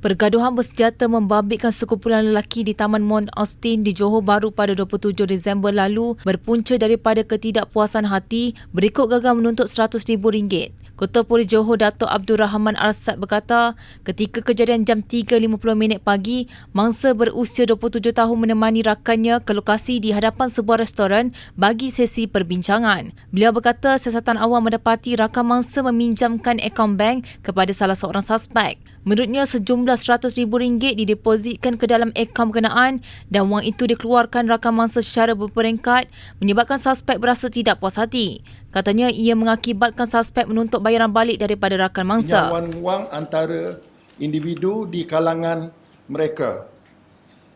Pergaduhan bersenjata membabitkan sekumpulan lelaki di Taman Mount Austin di Johor Bahru pada 27 Disember lalu berpunca daripada ketidakpuasan hati berikut gagal menuntut RM100,000. Ketua Polis Johor Dato' Abdul Rahman Arsad berkata, ketika kejadian jam 3.50 minit pagi, mangsa berusia 27 tahun menemani rakannya ke lokasi di hadapan sebuah restoran bagi sesi perbincangan. Beliau berkata siasatan awam mendapati rakan mangsa meminjamkan akaun bank kepada salah seorang suspek. Menurutnya, sejumlah RM100,000 didepositkan ke dalam akaun berkenaan dan wang itu dikeluarkan rakan mangsa secara berperingkat menyebabkan suspek berasa tidak puas hati. Katanya ia mengakibatkan suspek menuntut bayaran balik daripada rakan mangsa. pinjaman wang antara individu di kalangan mereka.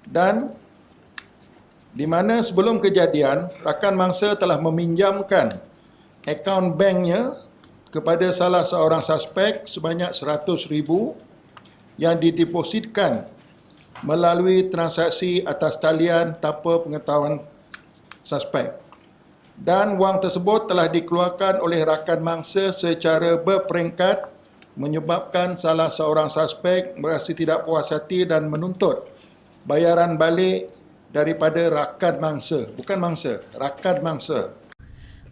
Dan di mana sebelum kejadian, rakan mangsa telah meminjamkan akaun banknya kepada salah seorang suspek sebanyak RM100,000 yang didepositkan melalui transaksi atas talian tanpa pengetahuan suspek. Dan wang tersebut telah dikeluarkan oleh rakan mangsa secara berperingkat menyebabkan salah seorang suspek merasa tidak puas hati dan menuntut bayaran balik daripada rakan mangsa. Bukan mangsa, rakan mangsa.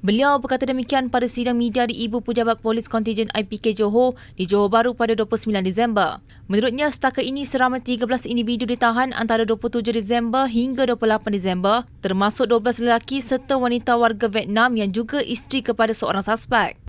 Beliau berkata demikian pada sidang media di Ibu Pejabat Polis Kontijen IPK Johor di Johor Bahru pada 29 Disember. Menurutnya, setakat ini seramai 13 individu ditahan antara 27 Disember hingga 28 Disember termasuk 12 lelaki serta wanita warga Vietnam yang juga isteri kepada seorang suspek.